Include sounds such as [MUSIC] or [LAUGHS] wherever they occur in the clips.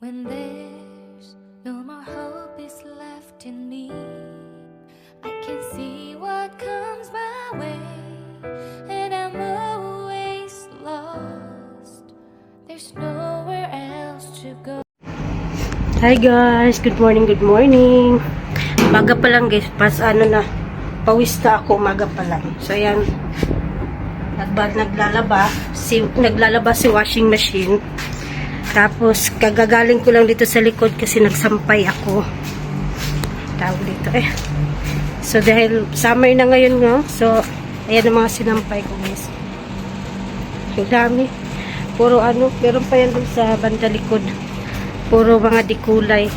When there's no more hope is left in me, I can see what comes my way, and I'm always lost. There's nowhere else to go. Hi guys, good morning, good morning. Maga pa lang guys, pas ano na, pawis na ako umaga pa lang. So ayan, nagba, naglalaba, si, naglalaba si washing machine. Tapos kagagaling ko lang dito sa likod kasi nagsampay ako. Tawag dito eh. So dahil summer na ngayon no, so ayan ang mga sinampay ko guys. Ang dami. Puro ano, meron pa yan sa banda likod puro mga dikulay.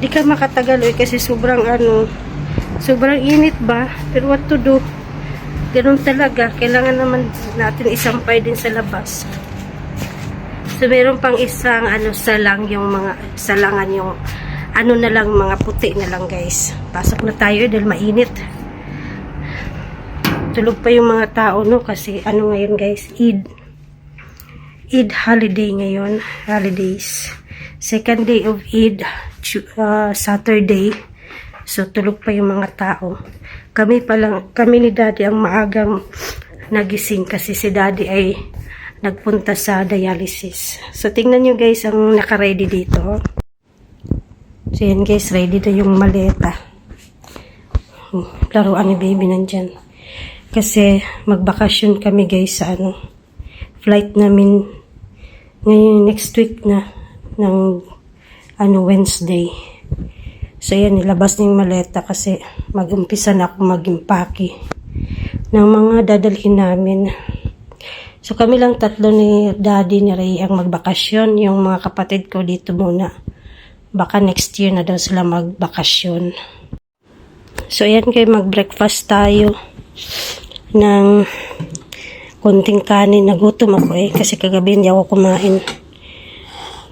Di ka makatagal eh, kasi sobrang ano, sobrang init ba? Pero what to do? Ganun talaga. Kailangan naman natin isampay din sa labas. So, meron pang isang ano, salang yung mga, salangan yung ano na lang, mga puti na lang guys. Pasok na tayo eh, dahil mainit. Tulog pa yung mga tao no kasi ano ngayon guys, Eid. Eid holiday ngayon, holidays. Second day of Eid, uh, Saturday. So, tulog pa yung mga tao. Kami pa lang, kami ni Daddy ang maagang nagising kasi si Daddy ay nagpunta sa dialysis. So, tingnan nyo guys ang nakaready dito. So, yan guys, ready na yung maleta. Laruan ni baby nandyan. Kasi magbakasyon kami guys sa ano, flight namin ngayon next week na ng ano Wednesday. So yan, nilabas na yung maleta kasi mag-umpisa na ako mag-impake ng mga dadalhin namin. So kami lang tatlo ni Daddy ni Ray ang magbakasyon. Yung mga kapatid ko dito muna. Baka next year na daw sila magbakasyon. So ayan kayo mag-breakfast tayo ng konting kanin. Nagutom ako eh kasi kagabi hindi ako kumain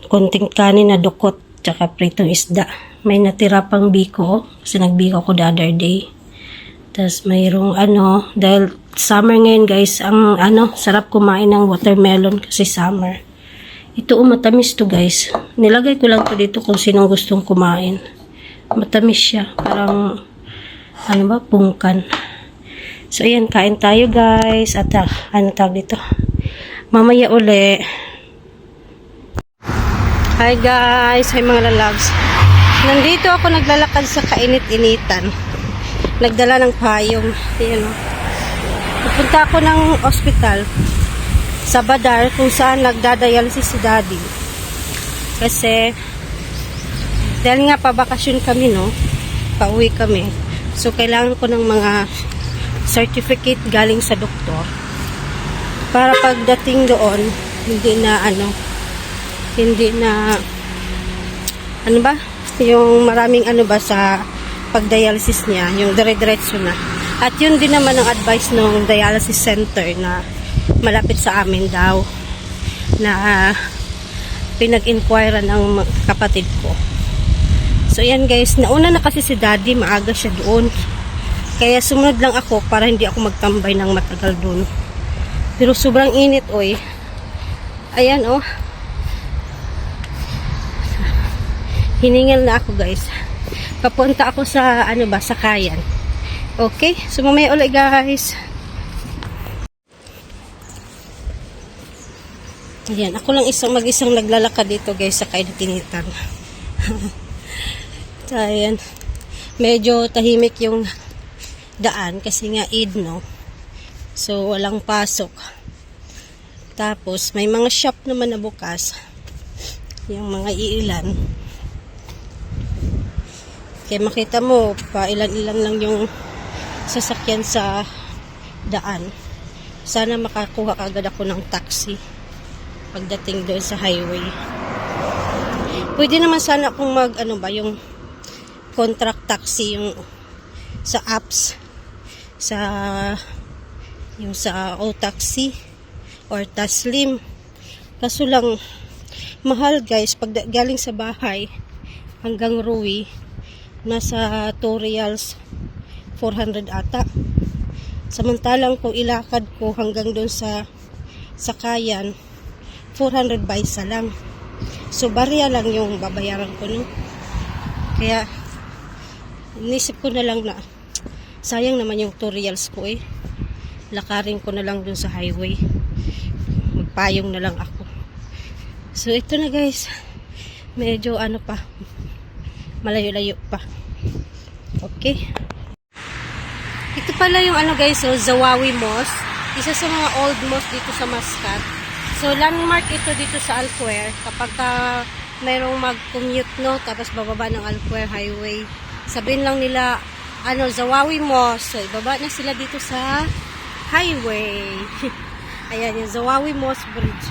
konting kanin na dukot tsaka pritong isda. May natira pang biko kasi nagbiko ko the other day. Tapos mayroong ano, dahil summer ngayon guys, ang ano, sarap kumain ng watermelon kasi summer. Ito oh, matamis to guys. Nilagay ko lang to dito kung sinong gustong kumain. Matamis siya. Parang, ano ba, pungkan. So ayan, kain tayo guys. At ah, ano tawag dito? Mamaya uli. Hi guys, hi mga lalags. Nandito ako naglalakad sa kainit-initan. Nagdala ng payong. Ayan o. Pupunta ako ng ospital sa Badar kung saan nagdadialysis si daddy. Kasi dahil nga pabakasyon kami no, pauwi kami. So kailangan ko ng mga certificate galing sa doktor para pagdating doon hindi na ano hindi na ano ba yung maraming ano ba sa pagdialysis niya yung dire-diretso na at yun din naman ang advice ng dialysis center na malapit sa amin daw na ah, pinag-inquire ng ma- kapatid ko. So yan guys nauna na kasi si daddy maaga siya doon. Kaya sumunod lang ako para hindi ako magtambay ng matagal doon. Pero sobrang init oy. Ayan oh. Hiningal na ako guys. Papunta ako sa ano ba sa kayan okay so mamaya ulit guys. Ayan ako lang isang mag isang naglalakad dito guys sa kainitinitan [LAUGHS] so ayan. Medyo tahimik yung daan kasi nga Eid no? So walang pasok. Tapos may mga shop naman na bukas. Yung mga iilan. Kaya makita mo, pa ilan-ilan lang yung sasakyan sa daan. Sana makakuha kagad ako ng taxi pagdating doon sa highway. Pwede naman sana akong mag, ano ba, yung contract taxi, yung sa apps, sa, yung sa O-Taxi or Taslim. Kaso lang, mahal guys, pag galing sa bahay hanggang Rui, nasa 2 reals 400 ata. Samantalang kung ilakad ko hanggang doon sa sakayan, 400 by isa lang. So, barya lang yung babayaran ko, no? Kaya, inisip ko na lang na, sayang naman yung tutorials ko eh. Lakarin ko na lang dun sa highway. Magpayong na lang ako. So, ito na guys. Medyo ano pa, malayo-layo pa. Okay. Ito pala yung ano guys, so Zawawi Mosque. Isa sa mga old mosque dito sa Muscat. So landmark ito dito sa Alquer. Kapag ka mayroong mag-commute no, tapos bababa ng Alquer Highway. Sabihin lang nila, ano, Zawawi Mosque. So ibaba na sila dito sa highway. [LAUGHS] Ayan, yung Zawawi Mosque Bridge.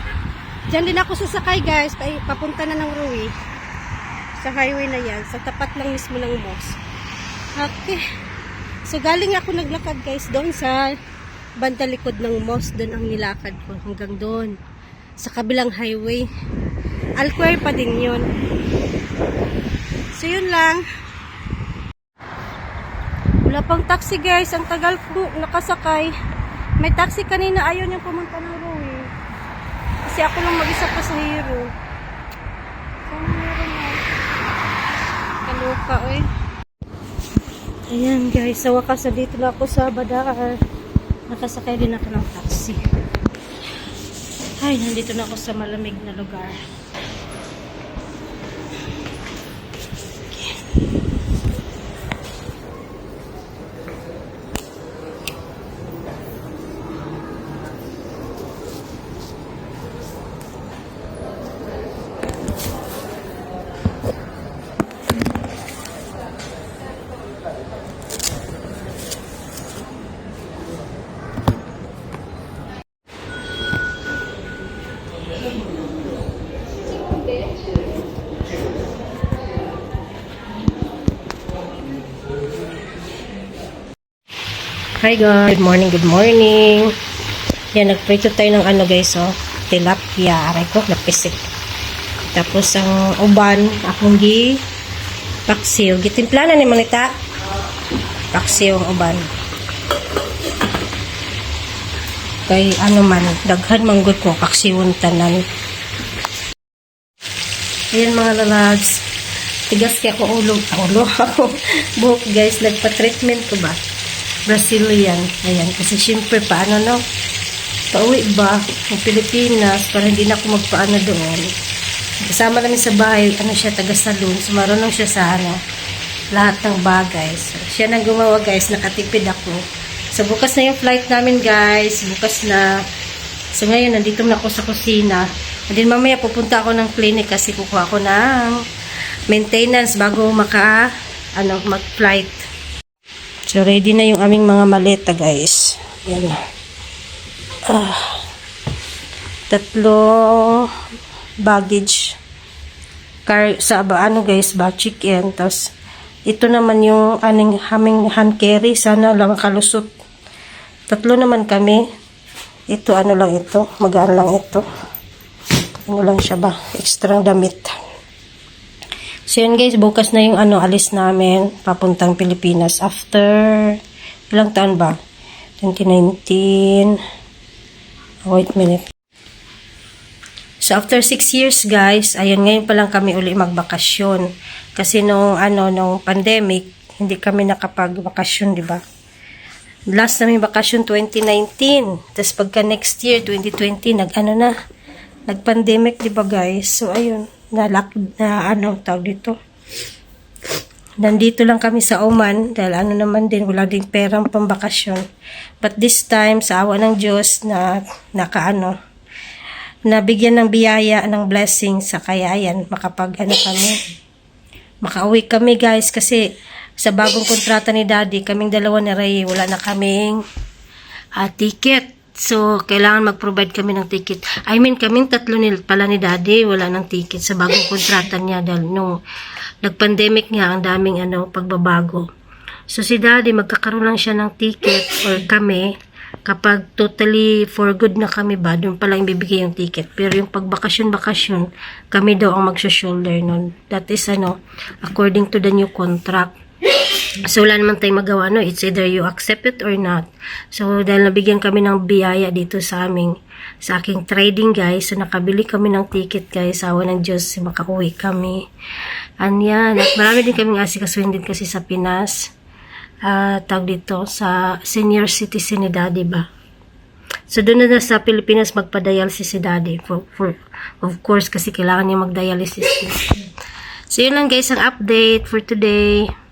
Diyan din ako sasakay guys, pa- papunta na ng Rui. Sa highway na yan, sa tapat lang mismo ng mosque. Okay. So, galing ako naglakad guys doon sa banda likod ng mosque. Doon ang nilakad ko hanggang doon. Sa kabilang highway. Alquer pa din yun. So, yun lang. Wala pang taxi guys. Ang tagal ko nakasakay. May taxi kanina. Ayaw niyang pumunta ng Rui. Kasi ako lang mag-isa pa sa hero. Saan meron na? Kaluka, oy. Ayan guys, sa wakas dito na ako sa Badar. Nakasakay din ako ng taxi. Ay, nandito na ako sa malamig na lugar. Hi guys, good morning, good morning. Yan, nagprito tayo ng ano guys, oh. Tilapia, aray ko, napisik. Tapos ang uban, akong gi paksiw. Gitimplanan ni manita. Paksiw ang uban. Kay ano man, daghan manggod ko, paksiwon tanan. Ayan mga lalads. Tigas kaya ako ulo. Ulo ako. [LAUGHS] Buhok guys, nagpa-treatment ko ba? Brazilian. Ayan. Kasi syempre, paano no? Pauwi ba? Ng Pilipinas para hindi na ako magpaano doon. Kasama namin sa bahay, ano siya, taga salon. So, marunong siya sa ano, lahat ng bagay. So, siya nang gumawa guys, nakatipid ako. So, bukas na yung flight namin guys. Bukas na. So, ngayon, nandito na ako sa kusina. And then, mamaya pupunta ako ng clinic kasi kukuha ako ng maintenance bago maka, ano, mag-flight. So, ready na yung aming mga maleta, guys. Yan. Ah. Tatlo baggage car sa ano guys ba chicken. Tapos ito naman yung aning haming hand carry. Sana lang kalusot. Tatlo naman kami. Ito ano lang ito? Magaan lang ito. Ano lang siya ba? Extra damit So yun guys, bukas na yung ano, alis namin papuntang Pilipinas after ilang taon ba? 2019 oh, wait a minute So after 6 years guys, ayun ngayon pa lang kami uli magbakasyon. Kasi nung ano, nung pandemic, hindi kami nakapagbakasyon, di ba? Last namin bakasyon 2019. Tapos pagka next year, 2020, nag ano na, nag-pandemic, di ba guys? So ayun, na, lock, na ano, tawag dito. Nandito lang kami sa Oman dahil ano naman din, wala ding perang pambakasyon. But this time, sa awa ng Diyos na nakaano, nabigyan ng biyaya ng blessing sa kayayan, makapag ano kami, makauwi kami guys kasi sa bagong kontrata ni daddy, kaming dalawa ni Ray, wala na kaming ah, ticket. So, kailangan mag-provide kami ng ticket. I mean, kaming tatlo nil pala ni daddy, wala ng ticket sa bagong kontrata niya dahil nung nag-pandemic nga, ang daming ano, pagbabago. So, si daddy, magkakaroon lang siya ng ticket or kami, kapag totally for good na kami ba, doon pa lang bibigay yung ticket. Pero yung pagbakasyon-bakasyon, kami daw ang magsha-shoulder nun. That is ano, according to the new contract. So, wala naman tayong magawa, no? It's either you accept it or not. So, dahil nabigyan kami ng biyaya dito sa aming, sa aking trading, guys. So, nakabili kami ng ticket, guys. Awa ng Diyos, makauwi kami. And yan. At marami din kaming asikasuhin din kasi sa Pinas. Ah, tawag dito, sa senior citizen ni Daddy ba? So, doon na sa Pilipinas magpa-dialysis si Daddy. For, for, of course, kasi kailangan niya mag-dialysis. So, yun lang guys ang update for today.